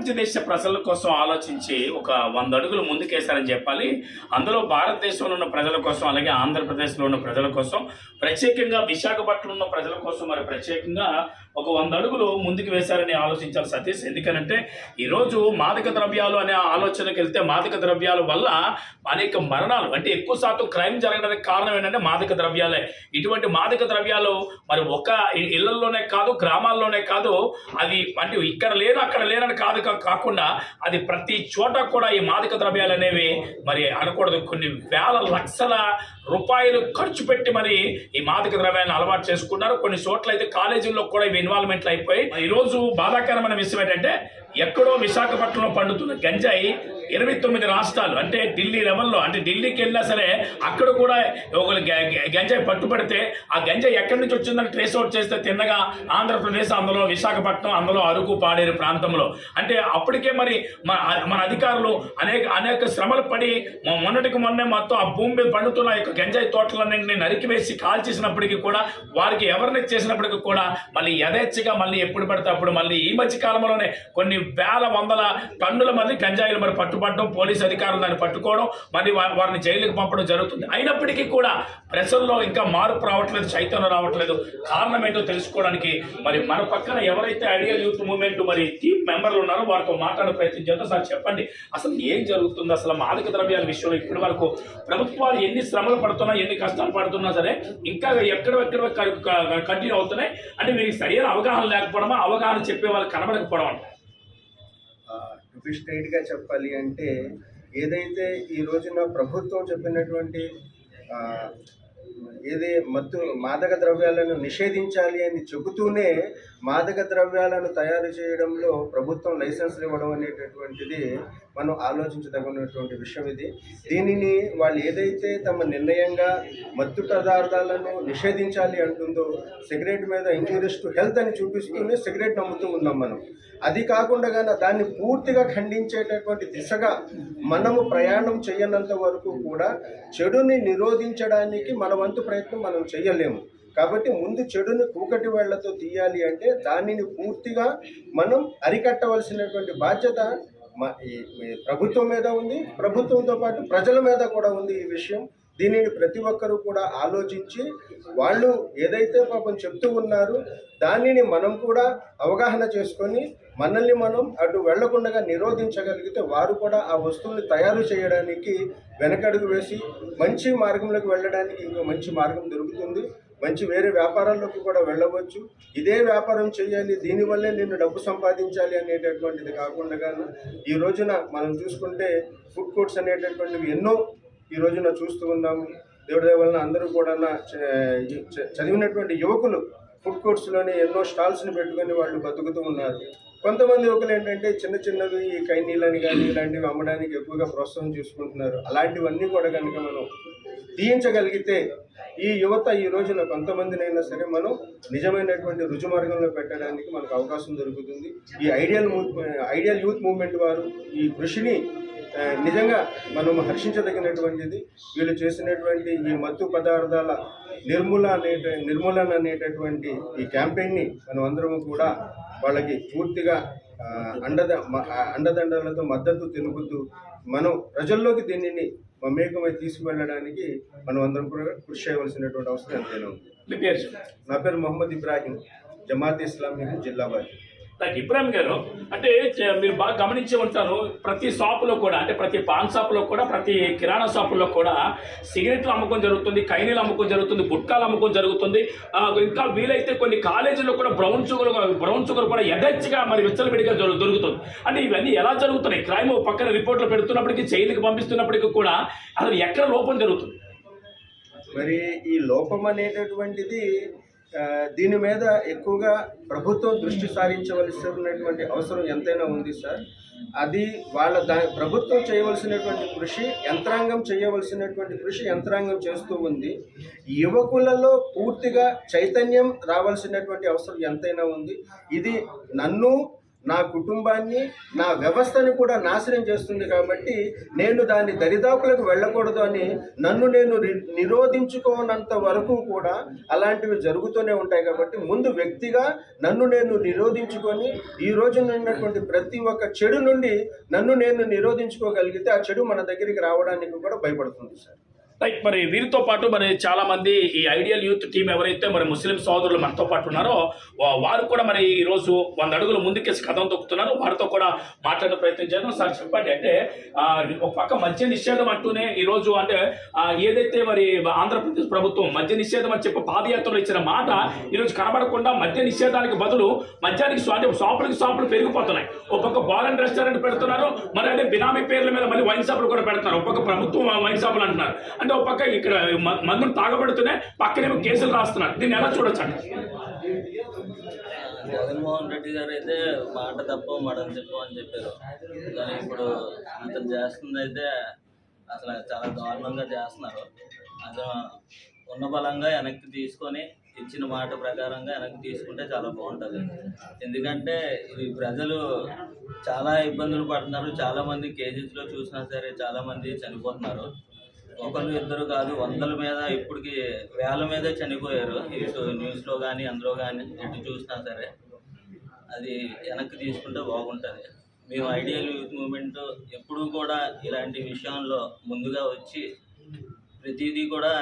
ప్రపంచ దేశ ప్రజల కోసం ఆలోచించి ఒక వంద అడుగులు ముందుకేశారని చెప్పాలి. అందులో భారతదేశంలో ఉన్న ప్రజల కోసం అలాగే ఆంధ్రప్రదేశ్లో ఉన్న ప్రజల కోసం ప్రత్యేకంగా విశాఖపట్నంలో ఉన్న ప్రజల కోసం మరి ప్రత్యేకంగా ఒక వంద అడుగులు ముందుకు వేశారని ఆలోచించాలి సతీష్. ఎందుకనంటే ఈరోజు మాదక ద్రవ్యాలు అనే ఆలోచనకి వెళ్తే మాదక ద్రవ్యాల వల్ల అనేక మరణాలు అంటే ఎక్కువ శాతం క్రైమ్ జరగడానికి కారణం ఏంటంటే మాదక ద్రవ్యాలే. ఇటువంటి మాదక ద్రవ్యాలు మరి ఒక ఇళ్ళలోనే కాదు గ్రామాల్లోనే కాదు అది అంటే ఇక్కడ లేదు అక్కడ లేనని కాదు కాకుండా అది ప్రతి చోట కూడా ఈ మాదక ద్రవ్యాలు అనేవి మరి అనకూడదు. కొన్ని వేల లక్షల రూపాయలు ఖర్చు పెట్టి మరి ఈ మాదక ద్రవ్యాన్ని అలవాటు చేసుకున్నారు. కొన్ని చోట్ల అయితే కాలేజీల్లో కూడా ఇవి ఇన్వాల్వ్మెంట్లు అయిపోయి ఈరోజు బాధాకరమైన విషయం ఏంటంటే ఎక్కడో విశాఖపట్నంలో పండుతున్న గంజాయి ఇరవై తొమ్మిది రాష్ట్రాలు అంటే ఢిల్లీ లెవెల్లో అంటే ఢిల్లీకి వెళ్ళినా సరే అక్కడ కూడా ఒకరు గంజాయి పట్టుబడితే ఆ గంజాయి ఎక్కడి నుంచి వచ్చిందని ట్రేస్ అవుట్ చేస్తే తిన్నగా ఆంధ్రప్రదేశ్ అందులో విశాఖపట్నం అందులో అరుకు పాడేరు ప్రాంతంలో. అంటే అప్పటికే మరి మన మన అధికారులు అనేక అనేక శ్రమలు పడి మొన్నటికి మొన్నే మొత్తం ఆ భూమి మీద పండుతున్న యొక్క గంజాయి తోటలన్నింటినీ నరికివేసి కాల్చేసినప్పటికీ కూడా వారికి ఎవరిని చేసినప్పటికీ కూడా మళ్ళీ యథేచ్ఛగా మళ్ళీ ఎప్పుడు పడితే అప్పుడు మళ్ళీ ఈ మధ్య కాలంలోనే కొన్ని వేల వందల టన్నుల మంది గంజాయిలు మరి పట్టుబడడం పోలీసు అధికారులు దాన్ని పట్టుకోవడం మరి వారిని జైలుకి పంపడం జరుగుతుంది. అయినప్పటికీ కూడా ప్రజల్లో ఇంకా మార్పు రావట్లేదు చైతన్యం రావట్లేదు. కారణం ఏంటో తెలుసుకోవడానికి మరి మన పక్కన ఎవరైతే ఐడియల్ యూత్ మూవ్మెంట్ మరి టీమ్ మెంబర్లు ఉన్నారో వారితో మాట్లాడే ప్రయత్నం చేద్దాం సార్. చెప్పండి అసలు ఏం జరుగుతుంది? అసలు మాదక ద్రవ్యాల విషయంలో ఇప్పటి వరకు ప్రభుత్వాలు ఎన్ని శ్రమలు పడుతున్నా ఎన్ని కష్టాలు పడుతున్నా సరే ఇంకా ఎక్కడెక్కడ కంటిన్యూ అవుతున్నాయి. అంటే వీరికి సరైన అవగాహన లేకపోవడమా? అవగాహన చెప్పే వాళ్ళు కనబడకపోవడం టు స్ట్రైట్గా చెప్పాలి అంటే ఏదైతే ఈ రోజున ప్రభుత్వం చెప్పినటువంటి ఏది మత్తు మాదక ద్రవ్యాలను నిషేధించాలి అని చెబుతూనే మాదక ద్రవ్యాలను తయారు చేయడంలో ప్రభుత్వం లైసెన్సులు ఇవ్వడం అనేటటువంటిది మనం ఆలోచించదగినటువంటి విషయం ఇది. దీనిని వాళ్ళు ఏదైతే తమ నిర్ణయంగా మత్తు పదార్థాలను నిషేధించాలి అంటుందో సిగరెట్ మీద ఇంజూరియస్ టు హెల్త్ అని చూపిస్తూనే సిగరెట్ నమ్ముతూ ఉన్నాం మనం. అది కాకుండా గాన దాన్ని పూర్తిగా ఖండించేటటువంటి దిశగా మనము ప్రయాణం చేయనంత వరకు కూడా చెడుని నిరోధించడానికి మన వంతు ప్రయత్నం మనం చేయలేము. కాబట్టి ముందు చెడుని కూకటి వేళ్ళతో తీయాలి అంటే దానిని పూర్తిగా మనం అరికట్టవలసినటువంటి బాధ్యత ప్రభుత్వం మీద ఉంది. ప్రభుత్వంతో పాటు ప్రజల మీద కూడా ఉంది ఈ విషయం. దీనిని ప్రతి ఒక్కరూ కూడా ఆలోచించి వాళ్ళు ఏదైతే పాపం చెప్తూ ఉన్నారు దానిని మనం కూడా అవగాహన చేసుకొని మనల్ని మనం అటు వెళ్ళకుండా నిరోధించగలిగితే వారు కూడా ఆ వస్తువుని తయారు చేయడానికి వెనకడుగు వేసి మంచి మార్గంలోకి వెళ్ళడానికి ఇంకో మంచి మార్గం దొరుకుతుంది. మంచి వేరే వ్యాపారాల్లోకి కూడా వెళ్ళవచ్చు. ఇదే వ్యాపారం చేయాలి దీనివల్లే నేను డబ్బు సంపాదించాలి అనేటటువంటిది కాకుండా ఈ రోజున మనం చూసుకుంటే ఫుడ్ కోర్ట్స్ అనేటటువంటివి ఎన్నో ఈ రోజున చూస్తూ ఉన్నాము. దేవుడి వలన అందరూ కూడా చ- చదివినటువంటి యువకులు ఫుడ్ కోర్ట్స్లోనే ఎన్నో స్టాల్స్ని పెట్టుకొని వాళ్ళు బతుకుతూ ఉన్నారు. కొంతమంది యువకులు ఏంటంటే చిన్న చిన్నవి ఈ కైనీలని కానీ ఇలాంటివి అమ్మడానికి ఎక్కువగా ప్రోత్సాహం చూసుకుంటున్నారు. అలాంటివన్నీ కూడా కనుక మనం తీయించగలిగితే ఈ యువత ఈ రోజున కొంతమందినైనా సరే మనం నిజమైనటువంటి రుచి మార్గంలో పెట్టడానికి మనకు అవకాశం దొరుకుతుంది. ఈ ఐడియల్ ఐడియల్ యూత్ మూవ్మెంట్ వారు ఈ కృషిని నిజంగా మనం హర్షించదగినటువంటిది. వీళ్ళు చేసినటువంటి ఈ మత్తు పదార్థాల నిర్మూల అనే నిర్మూలన అనేటటువంటి ఈ క్యాంపెయిన్ని మనం అందరము కూడా వాళ్ళకి పూర్తిగా అండద అండదండలతో మద్దతు తెలుపుతూ మనం ప్రజల్లోకి దీనిని మమేకమై తీసుకువెళ్ళడానికి మనం అందరం కూడా కృషి చేయవలసినటువంటి అవసరం ఎంతైనా ఉంది. నా పేరు మొహమ్మద్ ఇబ్రాహీం జమాత్ ఇస్లామీ జిల్లా వారి నాకు ఇబ్రాహిం గారు అంటే మీరు బాగా గమనించి ఉంటారు ప్రతి షాపులో కూడా అంటే ప్రతి పాన్ షాపులో కూడా ప్రతి కిరాణా షాపులో కూడా సిగరెట్లు అమ్మకం జరుగుతుంది కైనీలు అమ్మకం జరుగుతుంది గుట్కాలు అమ్మకం జరుగుతుంది. ఇంకా వీలైతే కొన్ని కాలేజీలో కూడా బ్రౌన్ షుగర్ బ్రౌన్ షుగర్ కూడా యథేచ్ఛగా మరి విచ్చలవిడిగా దొరుకుతుంది. అంటే ఇవన్నీ ఎలా జరుగుతున్నాయి? క్రైమ్ పక్కన రిపోర్ట్లు పెడుతున్నప్పటికీ జైలుకి పంపిస్తున్నప్పటికీ కూడా అసలు ఎక్కడ లోపం జరుగుతుంది? మరి ఈ లోపం అనేటటువంటిది దీని మీద ఎక్కువగా ప్రభుత్వం దృష్టి సారించవలసినటువంటి అవసరం ఎంతైనా ఉంది సార్. అది వాళ్ళ దా ప్రభుత్వం చేయవలసినటువంటి కృషి యంత్రాంగం చేయవలసినటువంటి కృషి యంత్రాంగం చేస్తూ ఉంది. యువకులలో పూర్తిగా చైతన్యం రావాల్సినటువంటి అవసరం ఎంతైనా ఉంది. ఇది నన్ను నా కుటుంబాన్ని నా వ్యవస్థని కూడా నాశనం చేస్తుంది కాబట్టి నేను దాని దరిదాపులకు వెళ్ళకూడదు అని నన్ను నేను నిరోధించుకోనంత వరకు కూడా అలాంటివి జరుగుతూనే ఉంటాయి కాబట్టి ముందు వ్యక్తిగా నన్ను నేను నిరోధించుకొని ఈ రోజున ఉన్నటువంటి ప్రతి ఒక్క చెడు నుండి నన్ను నేను నిరోధించుకోగలిగితే ఆ చెడు మన దగ్గరికి రావడానికి కూడా భయపడుతుంది సార్. రైట్ మరి వీరితో పాటు మరి చాలా మంది ఈ ఐడియల్ యూత్ టీం ఎవరైతే మరి ముస్లిం సోదరులు మనతో పాటు ఉన్నారో వారు కూడా మరి ఈ రోజు వంద అడుగులు ముందుకేసి కథం తొక్కుతున్నారు. వారితో కూడా మాట్లాడే ప్రయత్నం చేద్దాం. సార్ చెప్పండి. అంటే ఒక పక్క మద్య నిషేధం అంటూనే ఈ రోజు అంటే ఏదైతే మరి ఆంధ్రప్రదేశ్ ప్రభుత్వం మద్య నిషేధం అని చెప్పి పాదయాత్రలో ఇచ్చిన మాట ఈరోజు కనబడకుండా మద్య నిషేధానికి బదులు మద్యానికి అంటే షాపులకి షాపులు పెరిగిపోతున్నాయి. ఒక పక్క బార్ అండ్ రెస్టారెంట్ పెడుతున్నారు. మరి అంటే బినామీ పేర్ల మీద మళ్ళీ వైన్ షాపులు కూడా పెడుతున్నారు. ఒక పక్క ప్రభుత్వం వైన్ షాపులు అంటున్నారు. అంటే ఒక పక్క ఇక్కడ మ- మందులు తాగబడుతూనే పక్కనేమో కేసులు రాస్తున్నారు. దీన్ని ఎలా చూడొచ్చండి? జగన్మోహన్ రెడ్డి గారు అయితే మాట తప్ప మడని చెప్పు అని చెప్పారు. కానీ ఇప్పుడు అతను చేస్తుంది అయితే అసలు చాలా దారుణంగా చేస్తున్నారు. అతను ఉన్న బలంగా వెనక్కి తీసుకొని ఇచ్చిన మాట ప్రకారంగా వెనక్కి తీసుకుంటే చాలా బాగుంటుంది. ఎందుకంటే ఈ ప్రజలు చాలా ఇబ్బందులు పడుతున్నారు. చాలా మంది కేజీస్లో చూసినా సరే చాలా మంది చనిపోతున్నారు. ఒకరు ఇద్దరు కాదు వందల మీద ఇప్పటికి వేల మీద చనిపోయారు. ఇటు న్యూస్లో కానీ అందులో కానీ ఎటు చూసినా సరే అది వెనక్కి తీసుకుంటే బాగుంటుంది. మేము ఐడియల్ యూత్ మూమెంట్ ఎప్పుడూ కూడా ఇలాంటి విషయంలో ముందుగా వచ్చి ప్రతిదీ కూడా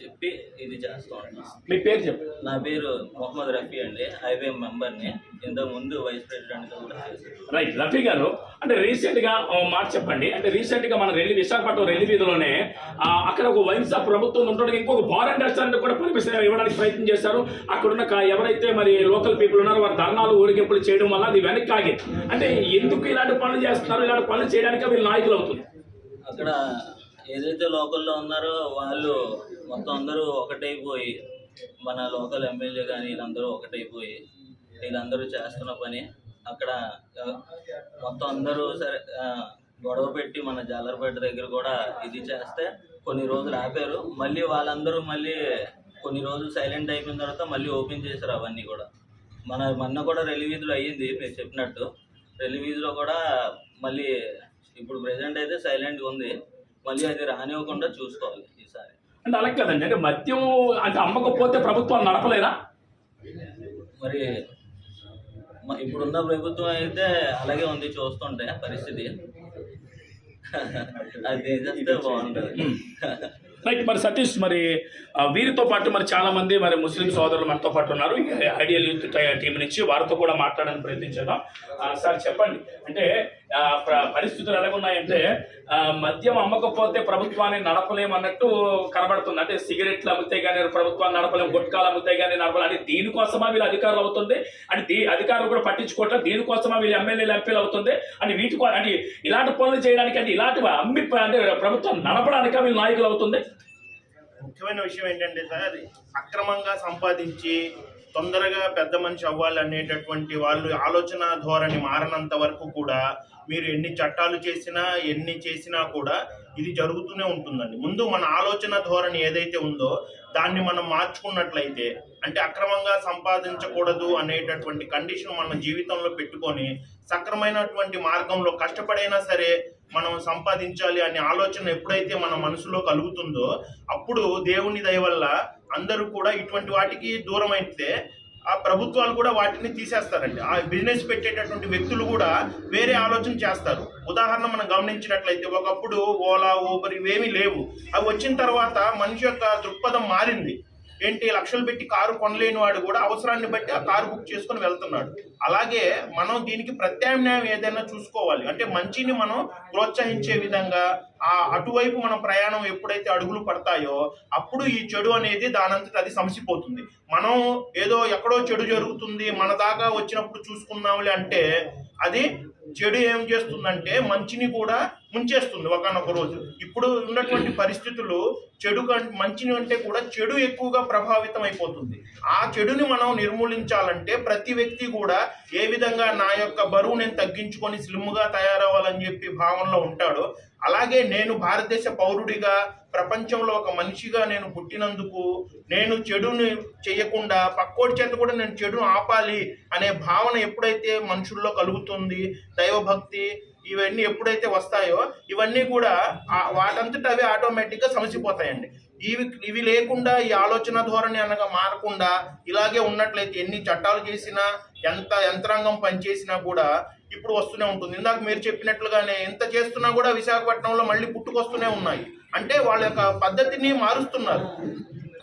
చెప్పి ఇది చేస్తూ ఉంటాం మీ పేరు చెప్పండి నా పేరు మొహమ్మద్ రఫీ అండి. ఐబీఎం మెంబర్ని. ఇంతకుముందు వైస్ ప్రెసిడెంట్గా కూడా చేశాను రైట్. రఫీ గారు అంటే రీసెంట్గా ఓ మాట చెప్పండి. అంటే రీసెంట్గా మన రెల్లి విశాఖపట్నం రెల్లి వీధిలోనే అక్కడ ఒక వైన్ షాప్ ప్రభుత్వం ఉండడానికి ఇంకొక బార్ అండ్ రెస్టారెంట్ కూడా పర్మిషన్ ఇవ్వడానికి ప్రయత్నం చేశారు. అక్కడున్న ఎవరైతే మరి లోకల్ పీపుల్ ఉన్నారో వారు ధర్నాలు ఊరిగింపులు చేయడం వల్ల అది వెనక్కి ఆగింది. అంటే ఎందుకు ఇలాంటి పనులు చేస్తున్నారు? ఇలాంటి పనులు చేయడానికి వీళ్ళు నాయకులు అవుతుంది అక్కడ ఏదైతే లోకల్లో ఉన్నారో వాళ్ళు మొత్తం అందరూ ఒకటైపోయి మన లోకల్ ఎమ్మెల్యే కానీ వీళ్ళందరూ ఒకటైపోయి వీళ్ళందరూ చేస్తున్న పని అక్కడ మొత్తం అందరూ సరే గొడవ పెట్టి మన జాలర్పేట దగ్గర కూడా ఇది చేస్తే కొన్ని రోజులు ఆపారు. మళ్ళీ వాళ్ళందరూ మళ్ళీ కొన్ని రోజులు సైలెంట్ అయిపోయిన తర్వాత మళ్ళీ ఓపెన్ చేశారు అవన్నీ కూడా. మన మొన్న కూడా రెల్లి వీధిలో అయ్యింది మీరు చెప్పినట్టు. రెల్లి వీధిలో కూడా మళ్ళీ ఇప్పుడు ప్రెసెంట్ అయితే సైలెంట్గా ఉంది. మళ్ళీ అది రానివ్వకుండా చూసుకోవాలి ఈసారి. అంటే అలా కదండి. అంటే మద్యం అంటే అమ్మకపోతే ప్రభుత్వాలు నడపలేరా మరి ఇప్పుడున్న ప్రభుత్వం అయితే అలాగే ఉంది చూస్తుంటే పరిస్థితి. అది చేస్తే బాగుంటుంది. రైట్ మరి సతీష్ మరి వీరితో పాటు మరి చాలా మంది మరి ముస్లిం సోదరులు మనతో పాటు ఉన్నారు. ఐడియల్ యూత్ టై- నుంచి వారితో కూడా మాట్లాడడానికి ప్రయత్నించేద్దాం. ఆ, సార్ చెప్పండి. అంటే పరిస్థితులు ఎలాగున్నాయంటే మద్యం అమ్మకపోతే ప్రభుత్వాన్ని నడపలేమన్నట్టు కనబడుతుంది. అంటే సిగరెట్లు అమ్మితే కానీ ప్రభుత్వాన్ని నడపలేము గుట్కాలు అమ్మితే కానీ నడపలేము అంటే దీనికోసమా వీళ్ళు అధికారులు అవుతుంది? అంటే దీ అధికారులు కూడా పట్టించుకోవట్లేదు దీనికోసమా వీళ్ళు ఎమ్మెల్యేలు ఎంపీలు అవుతుంది? అంటే వీటి అంటే ఇలాంటి పనులు చేయడానికి అంటే ఇలాంటి అమ్మి అంటే ప్రభుత్వం నడపడానికి వీళ్ళు నాయకులు అవుతుంది? ముఖ్యమైన విషయం ఏంటంటే సార్ అక్రమంగా సంపాదించి తొందరగా పెద్ద మనిషి అవ్వాలి అనేటటువంటి వాళ్ళు ఆలోచన ధోరణి మారనంత వరకు కూడా మీరు ఎన్ని చట్టాలు చేసినా ఎన్ని చేసినా కూడా ఇది జరుగుతూనే ఉంటుందండి. ముందు మన ఆలోచన ధోరణి ఏదైతే ఉందో దాన్ని మనం మార్చుకున్నట్లయితే అంటే అక్రమంగా సంపాదించకూడదు అనేటటువంటి కండిషన్ మన జీవితంలో పెట్టుకొని సక్రమైనటువంటి మార్గంలో కష్టపడైనా సరే మనం సంపాదించాలి అనే ఆలోచన ఎప్పుడైతే మన మనసులో కలుగుతుందో అప్పుడు దేవుని దయ వల్ల అందరూ కూడా ఇటువంటి వాటికి దూరం అయితే ఆ ప్రభుత్వాలు కూడా వాటిని తీసేస్తారండి. ఆ బిజినెస్ పెట్టేటటువంటి వ్యక్తులు కూడా వేరే ఆలోచన చేస్తారు. ఉదాహరణ మనం గమనించినట్లయితే ఒకప్పుడు ఓలా ఊబర్ ఇవేమీ లేవు. అవి వచ్చిన తర్వాత మనిషి యొక్క దృక్పథం మారింది. ఏంటి లక్షలు పెట్టి కారు కొనలేని వాడు కూడా అవసరాన్ని బట్టి ఆ కారు బుక్ చేసుకుని వెళ్తున్నాడు. అలాగే మనం దీనికి ప్రత్యామ్నాయం ఏదైనా చూసుకోవాలి. అంటే మంచిని మనం ప్రోత్సహించే విధంగా ఆ అటువైపు మన ప్రయాణం ఎప్పుడైతే అడుగులు పడతాయో అప్పుడు ఈ చెడు అనేది దానంతట అది సమసిపోతుంది. మనం ఏదో ఎక్కడో చెడు జరుగుతుంది మన దాకా వచ్చినప్పుడు చూసుకుందాంలే అంటే అది చెడు ఏం చేస్తుందంటే మంచిని కూడా ముంచేస్తుంది ఒకనొక రోజు. ఇప్పుడు ఉన్నటువంటి పరిస్థితులు చెడు మంచిని అంటే కూడా చెడు ఎక్కువగా ప్రభావితం అయిపోతుంది ఆ చెడుని మనం నిర్మూలించాలంటే ప్రతి వ్యక్తి కూడా ఏ విధంగా నా యొక్క బరువు నేను తగ్గించుకొని స్లిమ్గా తయారవ్వాలని చెప్పి భావనలో ఉంటాడో అలాగే నేను భారతదేశ పౌరుడిగా ప్రపంచంలో ఒక మనిషిగా నేను పుట్టినందుకు నేను చెడుని చేయకుండా పక్కోడి చేత కూడా నేను చెడును ఆపాలి అనే భావన ఎప్పుడైతే మనుషుల్లో కలుగుతుంది దైవభక్తి ఇవన్నీ ఎప్పుడైతే వస్తాయో ఇవన్నీ కూడా వాటంతట అవి ఆటోమేటిక్గా సమసిపోతాయండి. ఇవి ఇవి లేకుండా ఈ ఆలోచన ధోరణి అనగా మారకుండా ఇలాగే ఉన్నట్లయితే ఎన్ని చట్టాలు చేసినా ఎంత యంత్రాంగం పనిచేసినా కూడా ఇప్పుడు వస్తూనే ఉంటుంది. ఇందాక మీరు చెప్పినట్లుగానే ఎంత చేస్తున్నా కూడా విశాఖపట్నంలో మళ్ళీ పుట్టుకొస్తూనే ఉన్నాయి. అంటే వాళ్ళ యొక్క పద్ధతిని మారుస్తున్నారు.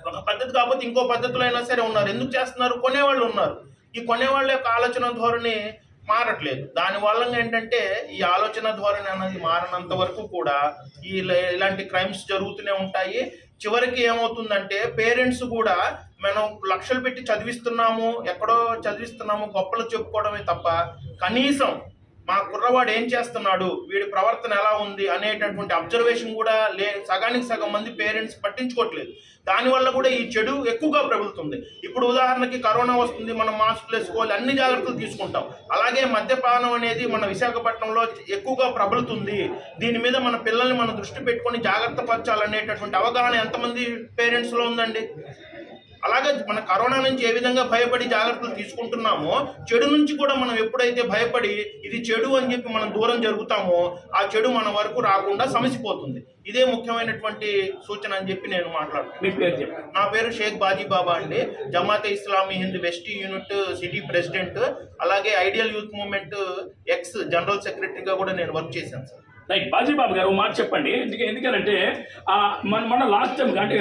ఒక పద్ధతి కాకపోతే ఇంకో పద్ధతిలో అయినా సరే ఉన్నారు. ఎందుకు చేస్తున్నారు? కొనేవాళ్ళు ఉన్నారు. ఈ కొనేవాళ్ళ యొక్క ఆలోచన ధోరణి మారట్లేదు. దాని వల్ల ఏంటంటే ఈ ఆలోచన ధోరణి అనేది మారినంత వరకు కూడా ఈ ఇలాంటి క్రైమ్స్ జరుగుతూనే ఉంటాయి. చివరికి ఏమవుతుందంటే పేరెంట్స్ కూడా మనం లక్షలు పెట్టి చదివిస్తున్నాము ఎక్కడో చదివిస్తున్నాము గొప్పలు చెప్పుకోవడమే తప్ప కనీసం మా కుర్రవాడు ఏం చేస్తున్నాడు వీడి ప్రవర్తన ఎలా ఉంది అనేటటువంటి అబ్జర్వేషన్ కూడా లే సగానికి సగం మంది పేరెంట్స్ పట్టించుకోవట్లేదు. దానివల్ల కూడా ఈ చెడు ఎక్కువగా ప్రబలుతుంది. ఇప్పుడు ఉదాహరణకి కరోనా వస్తుంది మనం మాస్కులు వేసుకోవాలి అన్ని జాగ్రత్తలు తీసుకుంటాం. అలాగే మద్యపానం అనేది మన విశాఖపట్నంలో ఎక్కువగా ప్రబలుతుంది. దీని మీద మన పిల్లల్ని మనం దృష్టి పెట్టుకొని జాగ్రత్త పరచాలనేటటువంటి అవగాహన ఎంతమంది పేరెంట్స్లో ఉందండి? అలాగే మన కరోనా నుంచి ఏ విధంగా భయపడి జాగ్రత్తలు తీసుకుంటున్నామో చెడు నుంచి కూడా మనం ఎప్పుడైతే భయపడి ఇది చెడు అని చెప్పి మనం దూరం జరుగుతామో ఆ చెడు మన వరకు రాకుండా సమసిపోతుంది. ఇదే ముఖ్యమైనటువంటి సూచన అని చెప్పి నేను మాట్లాడుతున్నాను. మీ పేరు చెప్పండి. నా పేరు షేక్ బాజీ బాబా అండి. Jamaat Islami Hind west unit city president అలాగే ideal youth movement ex general సెక్రటరీగా కూడా నేను వర్క్ చేశాను సార్. రైట్ బాజీబాబు గారు మాట చెప్పండి. ఎందుకు ఎందుకనంటే ఆ, మన మన లాస్ట్ టైం అంటే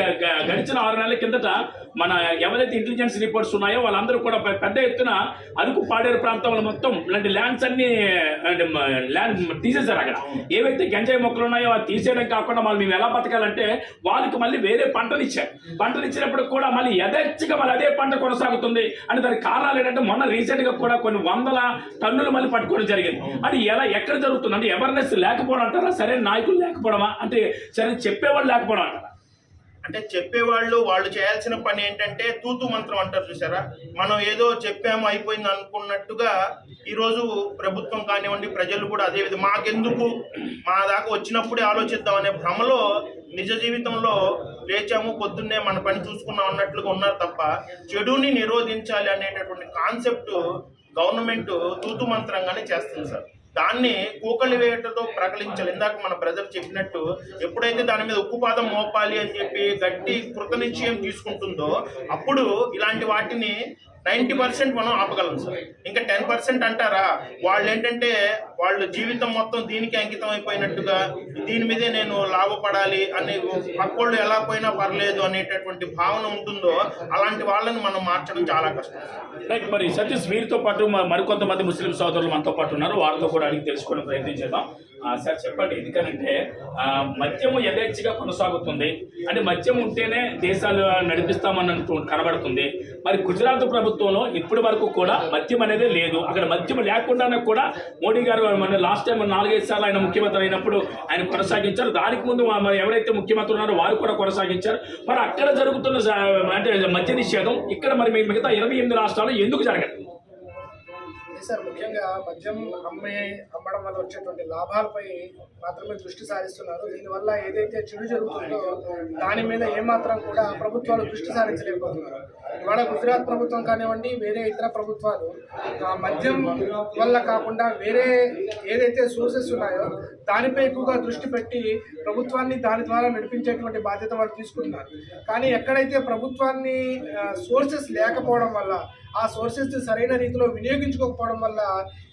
గడిచిన ఆరు నెలల కిందట మన ఎవరైతే ఇంటెలిజెన్స్ రిపోర్ట్స్ ఉన్నాయో వాళ్ళందరూ కూడా పెద్ద ఎత్తున అరకు పాడేరు ప్రాంతంలో మొత్తం ఇలాంటి ల్యాండ్స్ అన్ని ల్యాండ్ తీసేశారు అక్కడ. ఏవైతే గంజాయి మొక్కలు ఉన్నాయో అవి తీసేయడం కాకుండా మళ్ళీ మేము ఎలా బతకాలంటే వాళ్ళకి మళ్ళీ వేరే పంటలు ఇచ్చారు. పంటలు ఇచ్చినప్పుడు కూడా మళ్ళీ యథేచ్ఛగా మళ్ళీ అదే పంట కొనసాగుతుంది అని దానికి కారణాలు ఏంటంటే మొన్న రీసెంట్గా కూడా కొన్ని వందల టన్నులు మళ్ళీ పట్టుకోవడం జరిగింది. అది ఎలా ఎక్కడ జరుగుతుంది? అంటే అవేర్నెస్ లేకపోవడం అంటారా సరే నాయకులు లేకపోవడమా? అంటే సరే చెప్పేవాళ్ళు లేకపోవడం అంటారా? అంటే చెప్పేవాళ్ళు వాళ్ళు చేయాల్సిన పని ఏంటంటే తూతు మంత్రం అంటారు చూసారా? మనం ఏదో చెప్పాము అయిపోయింది అనుకున్నట్టుగా ఈరోజు ప్రభుత్వం కానివ్వండి ప్రజలు కూడా అదే విధంగా మాకెందుకు? మా దాకా వచ్చినప్పుడే ఆలోచిద్దాం అనే భ్రమలో నిజ జీవితంలో లేచాము పొద్దున్నే మన పని చూసుకున్నాం అన్నట్లుగా ఉన్నారు తప్ప చెడుని నిరోధించాలి అనేటటువంటి కాన్సెప్ట్ గవర్నమెంట్ తూతు మంత్రంగానే చేస్తుంది సార్. దాన్ని కూకలి వేయటతో ప్రకటించాలి. ఇందాక మన బ్రదర్ చెప్పినట్టు ఎప్పుడైతే దాని మీద ఉక్కుపాదం మోపాలి అని చెప్పి గట్టి కృతనిశ్చయం తీసుకుంటుందో అప్పుడు ఇలాంటి వాటిని నైంటీ పర్సెంట్ మనం ఆపగలం సార్. ఇంకా టెన్ పర్సెంట్ అంటారా? వాళ్ళు ఏంటంటే వాళ్ళ జీవితం మొత్తం దీనికి అంకితం అయిపోయినట్టుగా దీని మీదే నేను లాభపడాలి అనే పక్కోళ్ళు ఎలా పోయినా పర్లేదు అనేటటువంటి భావన ఉంటుందో అలాంటి వాళ్ళని మనం మార్చడం చాలా కష్టం రైట్ మరి సతీష్ వీరితో పాటు మరికొంతమంది ముస్లిం సోదరులు మనతో పాటు ఉన్నారు. వారితో కూడా అడిగి తెలుసుకోవడం ప్రయత్నం చేద్దాం. సార్ చెప్పండి ఎందుకనంటే మద్యము యథేచ్ఛగా కొనసాగుతుంది. అంటే మద్యం ఉంటేనే దేశాలు నడిపిస్తామని కనబడుతుంది. మరి గుజరాత్ ప్రభుత్వంలో ఇప్పటి వరకు కూడా మద్యం అనేది లేదు. అక్కడ మద్యం లేకుండానే కూడా మోడీ గారు మన లాస్ట్ టైం నాలుగైదు సార్లు ఆయన ముఖ్యమంత్రి అయినప్పుడు ఆయన కొనసాగించారు. దానికి ముందు మరి ఎవరైతే ముఖ్యమంత్రి ఉన్నారో వారు కూడా కొనసాగించారు. మరి అక్కడ జరుగుతున్న అంటే మద్య నిషేధం ఇక్కడ మరి మిగతా ఇరవై ఎనిమిది రాష్ట్రాలు ఎందుకు జరగదు? సార్. ముఖ్యంగా మద్యం అమ్మే అమ్మడం వల్ల వచ్చేటువంటి లాభాలపై మాత్రమే దృష్టి సారిస్తున్నారు. దీనివల్ల ఏదైతే చెడు జరుగుతుందో దాని మీద ఏమాత్రం కూడా ప్రభుత్వాలు దృష్టి సారించలేకపోతున్నారు. ఇవాళ గుజరాత్ ప్రభుత్వం కానివ్వండి వేరే ఇతర ప్రభుత్వాలు మద్యం వల్ల కాకుండా వేరే ఏదైతే సోర్సెస్ ఉన్నాయో దానిపై ఎక్కువగా దృష్టి పెట్టి ప్రభుత్వాన్ని దాని ద్వారా నడిపించేటువంటి బాధ్యత వాళ్ళు తీసుకుంటున్నారు. కానీ ఎక్కడైతే ప్రభుత్వాన్ని సోర్సెస్ లేకపోవడం వల్ల ఆ సోర్సెస్ సరైన రీతిలో వినియోగించుకోకపోవడం వల్ల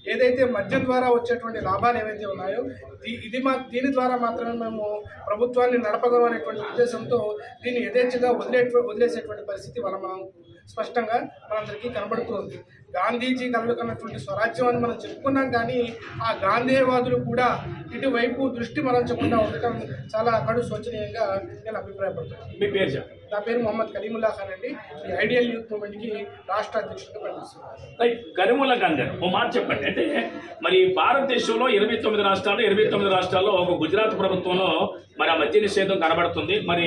ఏదైతే మద్యం ద్వారా వచ్చేటువంటి లాభాలు ఏవైతే ఉన్నాయో దీ- ఇది మా దీని ద్వారా మాత్రమే మేము ప్రభుత్వాన్ని నడపగలం అనేటువంటి ఉద్దేశంతో దీన్ని యథేచ్ఛగా వదిలే వదిలేసేటువంటి పరిస్థితి వల్ల మనం స్పష్టంగా మనందరికీ కనబడుతుంది. గాంధీజీ కలలుకన్నటువంటి స్వరాజ్యం అని మనం చెప్పుకున్నాం కానీ ఆ గాంధీవాదులు కూడా ఇటువైపు దృష్టి మరల్చకుండా ఉండటం చాలా అక్కడ శోచనీయంగా నేను అభిప్రాయపడుతున్నాను. మీ పేరు చెప్పండి. నా పేరు మొహమ్మద్ కలీముల్లా ఖాన్ అండి. ఈ ఐడియల్ యూత్ మూవ్మెంట్కి రాష్ట్ర అధ్యక్షుడిగా పనిచేస్తున్నాను. రైట్ ఓ మాట చెప్పండి. అంటే మరి భారతదేశంలో ఇరవై తొమ్మిది రాష్ట్రాలు ఇరవై తొమ్మిది రాష్ట్రాల్లో ఒక గుజరాత్ ప్రభుత్వంలో మరి ఆ మద్య నిషేధం కనబడుతుంది. మరి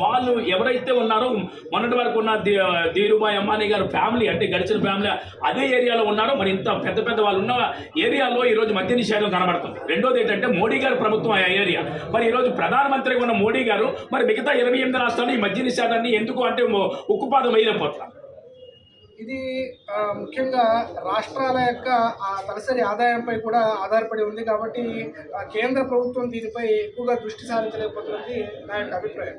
వాళ్ళు ఎవరైతే ఉన్నారో మొన్నటి వరకు ఉన్న ధీ ధీరుభాయ్ అంబానీ గారు ఫ్యామిలీ అంటే గడిచిన ఫ్యామిలీ అదే ఏరియాలో ఉన్నారో మరి ఇంత పెద్ద పెద్ద వాళ్ళు ఉన్న ఏరియాలో ఈరోజు మద్య నిషేధం కనబడుతుంది. రెండోది ఏంటంటే మోడీ గారు ప్రభుత్వం ఆ ఏరియా. మరి ఈరోజు ప్రధానమంత్రిగా ఉన్న మోడీ గారు మరి మిగతా ఇరవై ఎనిమిది రాష్ట్రాలు ఈ మద్య కదండి ఎందుకు అంటే ఉక్కుపాదం అయిన పట్ల. ఇది ముఖ్యంగా రాష్ట్రాల యొక్క ఆ తలసరి ఆదాయంపై కూడా ఆధారపడి ఉంది కాబట్టి కేంద్ర ప్రభుత్వం దీనిపై ఎక్కువగా దృష్టి సారించలేకపోతున్నది నా యొక్క అభిప్రాయం.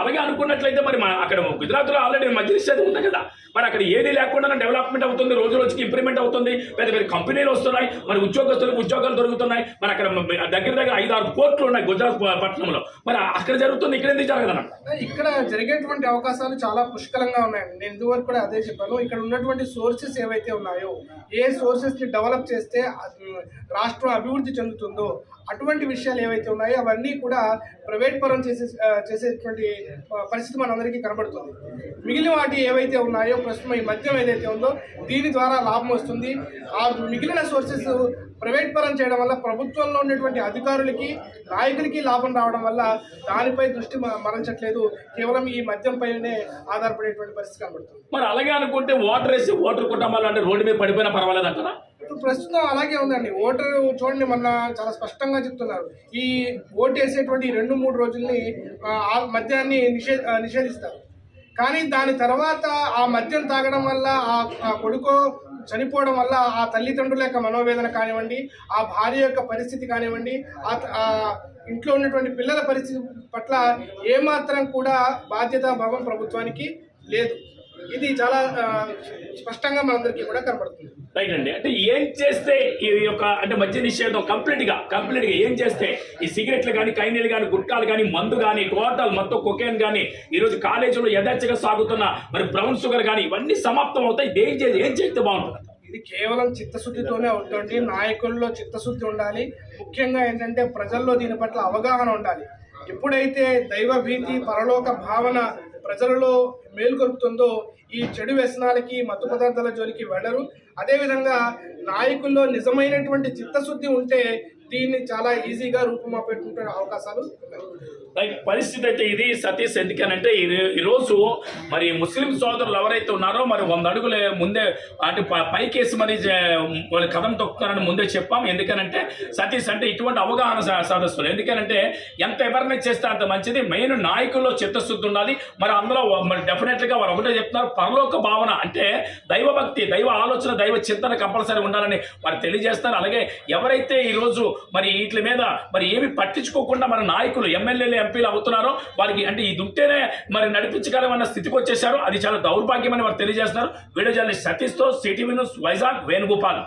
అలాగే అనుకున్నట్లయితే మరి అక్కడ గుజరాత్లో ఆల్రెడీ మధ్య నిషేధం ఉంది కదా. మరి అక్కడ ఏది లేకుండా డెవలప్మెంట్ అవుతుంది రోజు రోజుకి ఇంప్రూవ్మెంట్ అవుతుంది పెద్ద పెద్ద కంపెనీలు వస్తున్నాయి మరి ఉద్యోగస్తులకు ఉద్యోగాలు దొరుకుతున్నాయి మరి అక్కడ దగ్గర దగ్గర ఐదు ఆరు కోట్లు ఉన్నాయి గుజరాత్ పట్టణంలో. మరి అక్కడ జరుగుతుంది ఇక్కడ ఎందుకు జరగదన్న ఇక్కడ జరిగేటువంటి అవకాశాలు చాలా పుష్కలంగా ఉన్నాయండి. నేను ఇదివరకు కూడా అదే చెప్పాను. ఇక్కడ ఉన్నటువంటి సోర్సెస్ ఏవైతే ఉన్నాయో ఏ సోర్సెస్ని డెవలప్ చేస్తే రాష్ట్రం అభివృద్ధి చెందుతుందో అటువంటి విషయాలు ఏవైతే ఉన్నాయో అవన్నీ కూడా ప్రైవేట్ పరం చేసే చేసేటువంటి పరిస్థితి మనందరికీ కనబడుతుంది. మిగిలిన వాటి ఏవైతే ఉన్నాయో ప్రస్తుతం ఈ మద్యం ఏదైతే ఉందో దీని ద్వారా లాభం వస్తుంది. ఆ మిగిలిన సోర్సెస్ ప్రైవేట్ పరం చేయడం వల్ల ప్రభుత్వంలో ఉన్నటువంటి అధికారులకి నాయకులకి లాభం రావడం వల్ల దానిపై దృష్టి మ- మరల్చట్లేదు. కేవలం ఈ మద్యం పైనే ఆధారపడేటువంటి పరిస్థితి కనబడుతుంది. మరి అలాగే అనుకుంటే ఓటర్ వేసి ఓటర్ కుటుంబాలు అంటే రోడ్డు మీద పడిపోయినా పర్వాలేదు అంటారా? ఇప్పుడు ప్రస్తుతం అలాగే ఉందండి. ఓటరు చూడండి మొన్న చాలా స్పష్టంగా చెప్తున్నారు. ఈ ఓటు వేసేటువంటి రెండు మూడు రోజుల్ని మద్యాన్ని నిషే నిషేధిస్తారు. కానీ దాని తర్వాత ఆ మద్యం తాగడం వల్ల ఆ కొడుకు చనిపోవడం వల్ల ఆ తల్లిదండ్రుల యొక్క మనోవేదన కానివ్వండి ఆ భార్య యొక్క పరిస్థితి కానివ్వండి ఆ ఇంట్లో ఉన్నటువంటి పిల్లల పరిస్థితి పట్ల ఏమాత్రం కూడా బాధ్యత భావం ప్రభుత్వానికి లేదు. ఇది చాలా స్పష్టంగా మనందరికీ కూడా కనబడుతుంది రైట్ అండి. అంటే ఏం చేస్తే ఈ యొక్క అంటే మద్య నిషేధం కంప్లీట్గా కంప్లీట్గా ఏం చేస్తే ఈ సిగరెట్లు కానీ కైనీలు కానీ గుట్కాలు కానీ మందు కానీ టోటల్ మొత్తం కొకేన్ కానీ ఈ రోజు కాలేజీలో యథేచ్ఛగా సాగుతున్న మరి బ్రౌన్ షుగర్ కానీ ఇవన్నీ సమాప్తం అవుతాయి. ఏం చేసి ఏం చేస్తే బాగుంటుంది? ఇది కేవలం చిత్తశుద్ధితోనే అవుతుంది నాయకుల్లో చిత్తశుద్ధి ఉండాలి. ముఖ్యంగా ఏంటంటే ప్రజల్లో దీని పట్ల అవగాహన ఉండాలి. ఎప్పుడైతే దైవ భీతి పరలోక భావన ప్రజలలో మేలుకొల్పుతుందో ఈ చెడు వ్యసనాలకి మత్తు పదార్థాల జోలికి వెళ్ళరు. అదేవిధంగా నాయకుల్లో నిజమైనటువంటి చిత్తశుద్ధి ఉంటే దీన్ని చాలా ఈజీగా రూపుమాపేటువంటి అవకాశాలు ఉన్నాయి. లైక్ పరిస్థితి అయితే ఇది సతీష్ ఎందుకనంటే ఈ ఈరోజు మరి ముస్లిం సోదరులు ఎవరైతే ఉన్నారో మరి వంద అడుగుల ముందే అంటే ప- పైకేసి మరి వాళ్ళు వాళ్ళ కథం తొక్కుతారని ముందే చెప్పాం. ఎందుకనంటే సతీష్ అంటే ఇటువంటి అవగాహన సదస్సులు ఎందుకనంటే ఎంత అవేర్నెస్ చేస్తే అంత మంచిది. మెయిన్ నాయకుల్లో చిత్తశుద్ధి ఉండాలి. మరి అందులో మరి డెఫినెట్గా వారు ఒకటే చెప్తున్నారు. పరలోక భావన అంటే దైవభక్తి దైవ ఆలోచన దైవ చింతన కంపల్సరీ ఉండాలని వారు తెలియజేస్తారు అలాగే ఎవరైతే ఈరోజు మరి వీటి మీద మరి ఏమి పట్టించుకోకుండా మన నాయకులు ఎమ్మెల్యేలు ఎంపీలు అవుతున్నారో వారికి అంటే ఇది ఉంటేనే మరి నడిపించగలమన్న స్థితికి వచ్చేసారు అది చాలా దౌర్భాగ్యమని వారు తెలియజేస్తున్నారు. వీడియో జర్నలిస్ట్ సతీష్తో సిటీవీ న్యూస్ వైజాగ్ వేణుగోపాల్.